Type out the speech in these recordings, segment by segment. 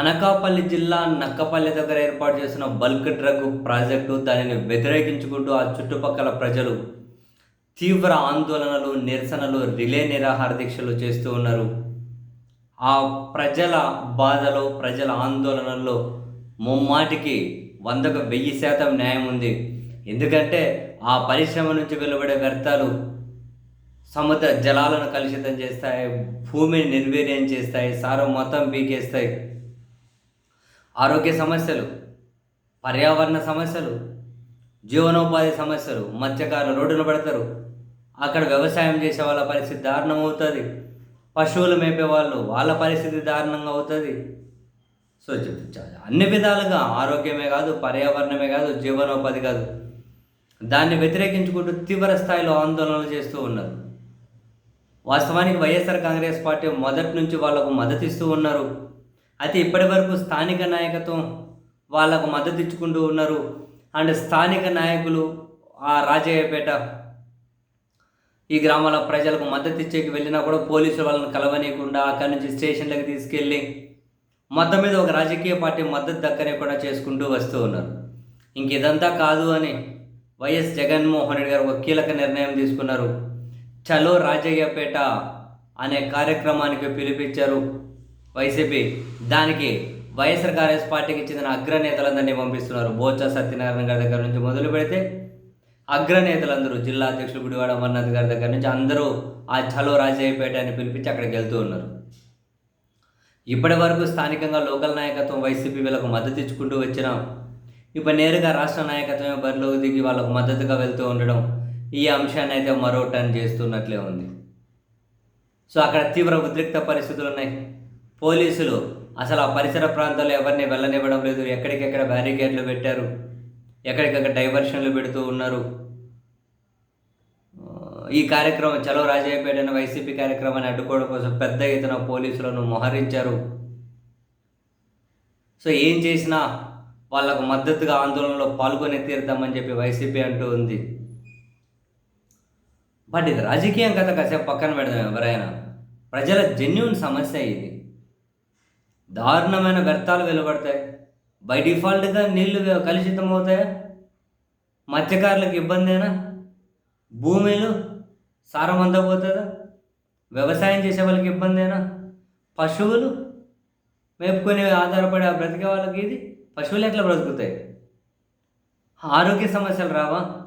అనకాపల్లి జిల్లా నక్కపల్లి దగ్గర ఏర్పాటు చేసిన బల్క్ డ్రగ్ ప్రాజెక్టు దానిని వ్యతిరేకించుకుంటూ ఆ చుట్టుపక్కల ప్రజలు తీవ్ర ఆందోళనలు నిరసనలు రిలే నిరాహార దీక్షలు చేస్తూ ఉన్నారు. ఆ ప్రజల బాధలో ప్రజల ఆందోళనల్లో ముమ్మాటికి వందకు వెయ్యి శాతం న్యాయం ఉంది. ఎందుకంటే ఆ పరిశ్రమ నుంచి వెలువడే వ్యర్థాలు సముద్ర జలాలను కలుషితం చేస్తాయి భూమిని నిర్వీర్యం చేస్తాయి సారం మొత్తం పీకేస్తాయి. ఆరోగ్య సమస్యలు పర్యావరణ సమస్యలు జీవనోపాధి సమస్యలు మత్స్యకారులు రోడ్డున పెడతారు. అక్కడ వ్యవసాయం చేసే వాళ్ళ పరిస్థితి దారుణం అవుతుంది. పశువులు మేపే వాళ్ళు వాళ్ళ పరిస్థితి దారుణంగా అవుతుంది. సో అన్ని విధాలుగా ఆరోగ్యమే కాదు పర్యావరణమే కాదు జీవనోపాధి కాదు. దాన్ని వ్యతిరేకించుకుంటూ తీవ్ర స్థాయిలో ఆందోళనలు చేస్తూ ఉన్నారు. వాస్తవానికి వైఎస్ఆర్ కాంగ్రెస్ పార్టీ మొదటి నుంచి వాళ్ళకు మద్దతు ఇస్తూ ఉన్నారు. అయితే ఇప్పటి వరకు స్థానిక నాయకత్వం వాళ్ళకు మద్దతు ఇచ్చుకుంటూ ఉన్నారు. అండ్ స్థానిక నాయకులు ఆ రాజయ్యపేట ఈ గ్రామాల ప్రజలకు మద్దతు ఇచ్చేకి వెళ్ళినా కూడా పోలీసులు వాళ్ళని కలవనీయకుండా అక్కడి నుంచి స్టేషన్లకు తీసుకెళ్ళి మొత్తం మీద ఒక రాజకీయ పార్టీ మద్దతు దక్కనేకుండా చేసుకుంటూ వస్తూ ఉన్నారు. ఇంక ఇదంతా కాదు అని వైఎస్ జగన్మోహన్ రెడ్డి గారు ఒక కీలక నిర్ణయం తీసుకున్నారు. చలో రాజయ్యపేట అనే కార్యక్రమానికి పిలిపించారు. వైసీపీ దానికి వైఎస్ఆర్ కాంగ్రెస్ పార్టీకి చెందిన అగ్రనేతలందరినీ పంపిస్తున్నారు. బోచా సత్యనారాయణ గారి దగ్గర నుంచి మొదలు పెడితే అగ్రనేతలందరూ జిల్లా అధ్యక్షులు గుడివాడ అమర్నాథ్ గారి దగ్గర నుంచి అందరూ ఆ చలో రాజయ్యపేట అని పిలిపించి అక్కడికి వెళ్తూ ఉన్నారు. ఇప్పటి వరకు స్థానికంగా లోకల్ నాయకత్వం వైసీపీ వీళ్ళకు మద్దతు ఇచ్చుకుంటూ వచ్చిన ఇప్పుడు నేరుగా రాష్ట్ర నాయకత్వమే బరిలోకి దిగి వాళ్ళకు మద్దతుగా వెళ్తూ ఉండడం ఈ అంశాన్ని అయితే మరో టర్న్ చేస్తున్నట్లే ఉంది. సో అక్కడ తీవ్ర ఉద్రిక్త పరిస్థితులు ఉన్నాయి. పోలీసులు అసలు ఆ పరిసర ప్రాంతాల్లో ఎవరిని వెళ్ళనివ్వడం లేదు. ఎక్కడికెక్కడ బ్యారికేడ్లు పెట్టారు? ఎక్కడికక్కడ డైవర్షన్లు పెడుతూ ఉన్నారు? ఈ కార్యక్రమం చలో రాజయ్యపేట అనే వైసీపీ కార్యక్రమాన్ని అడ్డుకోవడం కోసం పెద్ద ఎత్తున పోలీసులను మోహరించారు. సో ఏం చేసినా వాళ్ళకు మద్దతుగా ఆందోళనలో పాల్గొని తీరుతామని చెప్పి వైసీపీ అంటూ ఉంది. బట్ ఇది రాజకీయం కథ కాసేపు పక్కన పెడదాం ఎవరైనా. ప్రజల జెన్యున్ సమస్య ఇది. దారుణమైన వ్యర్థాలు వెలువడతాయి. బై డిఫాల్ట్గా నీళ్ళు కలుషితం అవుతాయా మత్స్యకారులకు ఇబ్బందేనా? భూమిలు సారం అందకపోతుందా వ్యవసాయం చేసే వాళ్ళకి ఇబ్బందేనా? పశువులు మేపుకొని ఆధారపడి ఆ బ్రతికే వాళ్ళకి ఇది? పశువులు ఎట్లా బ్రతుకుతాయి? ఆరోగ్య సమస్యలు రావా?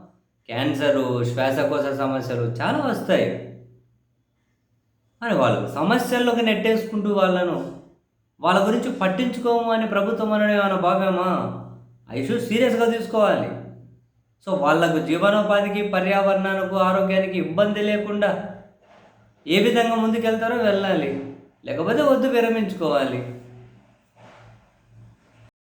క్యాన్సరు శ్వాసకోశ సమస్యలు చాలా వస్తాయి. అని వాళ్ళు సమస్యల్లోకి నెట్టేసుకుంటూ వాళ్ళను వాళ్ళ గురించి పట్టించుకోము అని ప్రభుత్వం అనడం ఏమైనా భావ్యమా? ఆ ఇష్యూ సీరియస్గా తీసుకోవాలి. సో వాళ్ళకు జీవనోపాధికి పర్యావరణానికి ఆరోగ్యానికి ఇబ్బంది లేకుండా ఏ విధంగా ముందుకెళ్తారో వెళ్ళాలి. లేకపోతే వద్దు విరమించుకోవాలి.